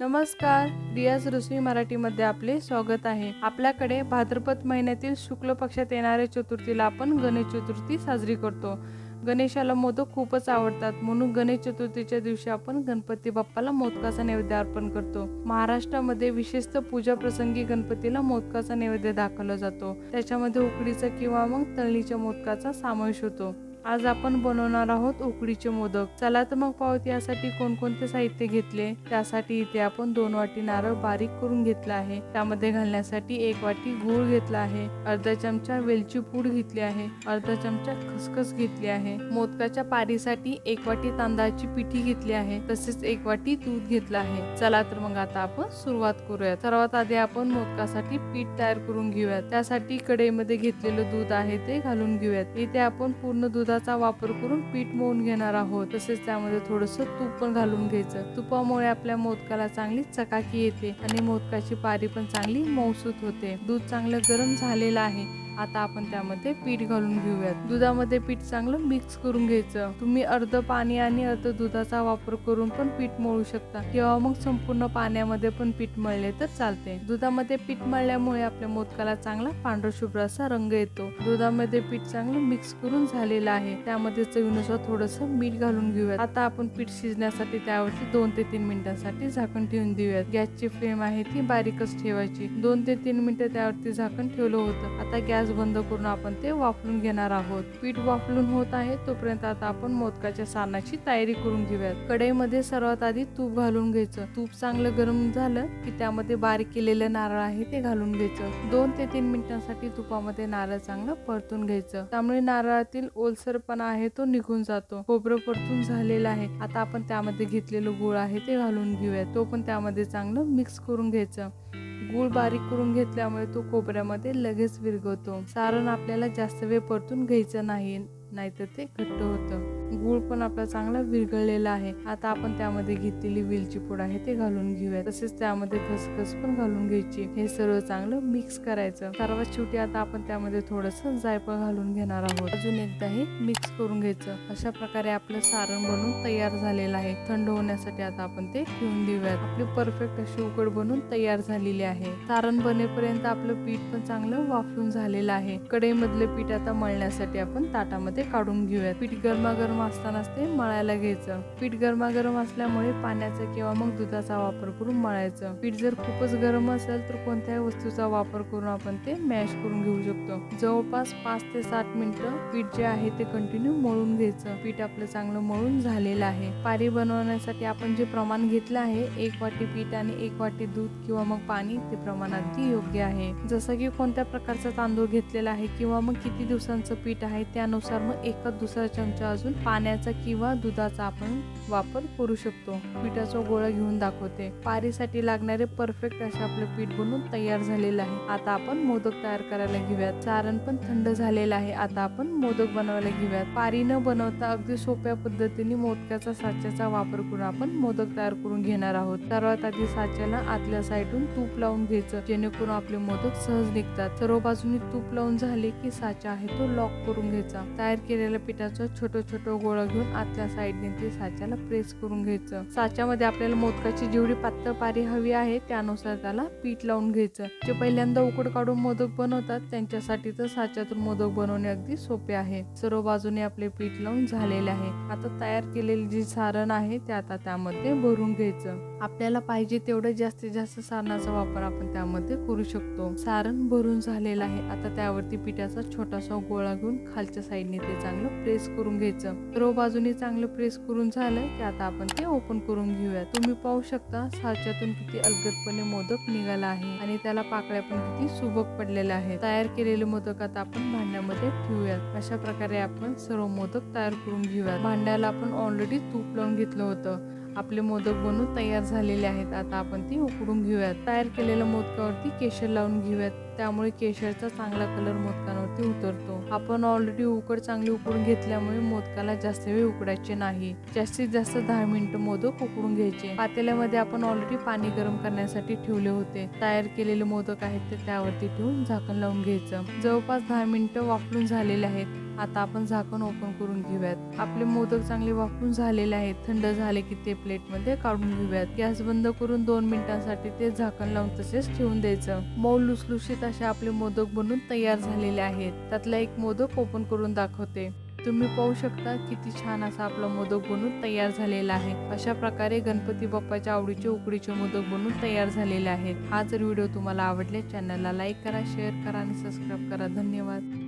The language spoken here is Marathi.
नमस्कार रियाज रसोई मराठीमध्ये आपले स्वागत आहे. आपल्याकडे भाद्रपद महिन्यातील शुक्ल पक्षात येणाऱ्या चतुर्थीला आपण गणेश चतुर्थी साजरी करतो. गणेशाला मोदक खूपच आवडतात. म्हणून गणेश चतुर्थीच्या दिवशी आपण गणपती बाप्पाला मोदकाचा नैवेद्य अर्पण करतो. महाराष्ट्रामध्ये विशेषतः पूजा प्रसंगी गणपतीला मोदकाचा नैवेद्य दाखवला जातो. त्याच्यामध्ये उकडीचा किंवा मग तळणीच्या मोदकाचा समावेश होतो. आज आपण बनवणार आहोत उकडीचे मोदक. चला तर मग पाहूत यासाठी कोणकोणते साहित्य घेतले. त्यासाठी इथे आपण दोन वाटी नारळ बारीक करून घेतला आहे. त्यामध्ये घालण्यासाठी एक वाटी गूळ घेतला आहे. अर्धा चमचा वेलची पूड घेतली आहे. अर्धा चमचा खसखस घेतली आहे. मोदकाच्या पारीसाठी एक वाटी तांदळाची पिठी घेतली आहे. तसेच एक वाटी दूध घेतलं आहे. चला तर मग आता आपण सुरुवात करूया सर्वात आधी आपण मोदकासाठी पीठ तयार करून घेऊयात. त्यासाठी कढईमध्ये घेतलेलं दूध आहे ते घालून घेऊयात. इथे आपण पूर्ण दुधाचा वापर करून पीठ मळून घेणार आहोत. तसेच त्यामध्ये थोडस तूप पण घालून घ्यायचं. तुपामुळे आपल्या मोदकाला चांगली चकाकी येते आणि मोदकाची पारी पण चांगली मौसूत होते. दूध चांगलं गरम झालेलं आहे. आता आपण त्यामध्ये पीठ घालून घेऊयात. दुधामध्ये पीठ चांगलं मिक्स करून घ्यायचं. तुम्ही अर्ध पाणी आणि अर्ध दुधाचा वापर करून पण पीठ मळू शकता. किंवा मग संपूर्ण पाण्यामध्ये पण पीठ मळले तर चालते. दुधामध्ये पीठ मळल्यामुळे आपल्या मोदकाला चांगला पांढरा शुभ्र असा रंग येतो. दुधामध्ये पीठ चांगलं मिक्स करून झालेलं आहे. त्यामध्ये चवीनुसार थोडस मीठ घालून घेऊयात. आता आपण पीठ शिजण्यासाठी त्यावरती दोन ते तीन मिनिटांसाठी झाकण ठेवून देऊयात. गॅसची फ्लेम आहे ती बारीकच ठेवायची. दोन ते तीन मिनिटं त्यावरती झाकण ठेवलं होतं. आता गॅस बंद करून आपण ते वाफलून घेणार आहोत. पीठ वाफलून होत आहे तोपर्यंत आता आपण मोदकाच्या सारणाची तयारी करून घेऊयात. कढईमध्ये सर्वात आधी तूप घालून घ्यायचं. तूप चांगलं गरम झालं की त्यामध्ये बारीक केलेलं नारळ आहे ते घालून घ्यायचं. दोन ते तीन मिनिटांसाठी तुपामध्ये नारळ चांगलं परतून घ्यायचं. त्यामुळे नारळातील ओलसरपणा आहे तो निघून जातो. खोबरं परतून झालेलं आहे. आता आपण त्यामध्ये घेतलेलं गुळ आहे ते घालून घेऊयात. तो पण त्यामध्ये चांगलं मिक्स करून घ्यायचं. गूळ बारीक करून घेतल्यामुळे तो खोबऱ्यामध्ये लगेच विरघळतो. सारण आपल्याला जास्त वेळ परतून घ्यायचं नाही नाहीतर ते घट्ट होतं. गूळ पण आपला चांगला विरघळलेला आहे. आता आपण त्यामध्ये घेतलेली वेलची पूड आहे ते घालून घेऊया. तसेच त्यामध्ये खसखस पण घालून घ्यायची. हे सर्व चांगलं मिक्स करायचं. सर्वात शेवटी आता आपण त्यामध्ये थोडस जायफळ घालून घेणार आहोत. अजून एकदा हे मिक्स करून घ्यायचं. अशा प्रकारे आपलं सारण बनून तयार झालेलं आहे. थंड होण्यासाठी आता आपण ते ठेवून देऊयात. आपली परफेक्ट अशी उकड बनून तयार झालेली आहे. सारण बनेपर्यंत आपलं पीठ पण चांगलं वाफलून झालेलं आहे. कढईमधलं पीठ आता मळण्यासाठी आपण ताटामध्ये काढून घेऊयात. पीठ गरमागरम असतानाच ते मळायला घ्यायचं. पीठ गरमागरम असल्यामुळे पाण्याचा किंवा मग दुधाचा वापर करून मळायचं. पीठ जर खूपच गरम असेल तर कोणत्याही वस्तूचा वापर करून आपण ते मॅश करून घेऊ शकतो. जवळपास पाच ते सात मिनिटं पीठ जे आहे ते कंटिन्यू मळून घ्यायचं. पीठ आपलं चांगलं मळून झालेलं आहे. पारी बनवण्यासाठी आपण जे प्रमाण घेतलं आहे एक वाटी पीठ आणि एक वाटी दूध किंवा मग पाणी ते प्रमाण अगदी योग्य आहे. जसं की कोणत्या प्रकारचा तांदूळ घेतलेला आहे किंवा मग किती दिवसांचं पीठ आहे त्यानुसार मग एकच दुसरा चमचा अजून पाण्याचा किंवा दुधाचा आपण वापर करू शकतो. पिठाचा गोळा घेऊन दाखवते. पारीसाठी लागणारे परफेक्ट असे आपलं पीठ बनवून तयार झालेलं आहे. आता आपण मोदक तयार करायला घेऊयात. सारण पण थंड झालेलं आहे. आता आपण मोदक बनवायला घेऊयात. पारी न बनवता अगदी सोप्या पद्धतीने मोदकाचा साच्याचा वापर करून आपण मोदक तयार करून घेणार आहोत. सर्वात आधी साच्याला आतल्या साईडून तूप लावून घ्यायचं जेणेकरून आपले मोदक सहज निघतात. सर्व बाजूनी तूप लावून झाले की साचा आहे तो लॉक करून घ्यायचा. तयार केलेल्या पिठाचं छोटं छोटं गोळा घेऊन आतल्या साईडने ते साच्याला प्रेस करून घ्यायचं. साच्यामध्ये आपल्याला मोदकाची जेवढी पातळ पारी हवी आहे त्यानुसार त्याला पीठ लावून घ्यायचं. जे पहिल्यांदा उकड काढून मोदक बनवतात त्यांच्यासाठी तर साच्यातून मोदक बनवणे अगदी सोपे आहे. सर्व बाजूने आपले पीठ लावून झालेले आहे. आता तयार केलेले जे सारण आहे ते आता त्यामध्ये भरून घ्यायचं. आपल्याला पाहिजे तेवढं जास्तीत जास्त सारणाचा वापर आपण त्यामध्ये करू शकतो. सारण भरून झालेलं आहे. आता त्यावरती पिठाचा छोटासा गोळा घेऊन खालच्या साईडने ते चांगलं प्रेस करून घ्यायचं. सर्व बाजूने चांगलं प्रेस करून झालं की आता आपण ते ओपन करून घेऊया. तुम्ही पाहू शकता साच्यातून किती अलगदपणे मोदक निघाला आहे आणि त्याला पाकळ्या पण किती सुबक पडलेल्या आहेत. तयार केलेले मोदक आता आपण भांड्यामध्ये ठेवूयात. अशा प्रकारे आपण सर्व मोदक तयार करून घेऊयात. भांड्याला आपण ऑलरेडी तूप लावून घेतलं होतं. आपले मोदक बनून तयार झालेले आहेत. आता आपण ती उकडून घेऊयात. तयार केलेल्या मोदकावरती केशर लावून घेऊयात. त्यामुळे केशरचा चांगला कलर मोदकांवरती उतरतो. आपण ऑलरेडी उकड चांगली उकडून घेतल्यामुळे मोदकाला जास्त वेळ उकडायचे नाही. जास्तीत जास्त दहा मिनिटं मोदक उकडून घ्यायचे. पातेल्यामध्ये आपण ऑलरेडी पाणी गरम करण्यासाठी ठेवले होते. तयार केलेले मोदक आहेत ते त्यावरती ठेवून झाकण लावून घ्यायचं. जवळपास दहा मिनिटं वाफलून झालेले आहेत. आता आपण झाकण ओपन करून घेऊयात. आपले मोदक चांगले वाफून झालेले आहेत. थंड झाले की ते प्लेटमध्ये काढून घेऊयात. गॅस बंद करून दोन मिनिटांसाठी ते झाकण लावून तसेच ठेवून द्यायचं. मऊ लुसलुशीत असे आपले मोदक बनून तयार झालेले आहेत. त्यातला एक मोदक ओपन करून दाखवते. तुम्ही पाहू शकता किती छान असा आपला मोदक बनून तयार झालेला आहे. अशा प्रकारे गणपती बाप्पाच्या आवडीचे उकडीचे मोदक बनून तयार झालेले आहेत. हा जर व्हिडिओ तुम्हाला आवडले चॅनलला लाईक करा शेअर करा आणि सबस्क्राईब करा. धन्यवाद.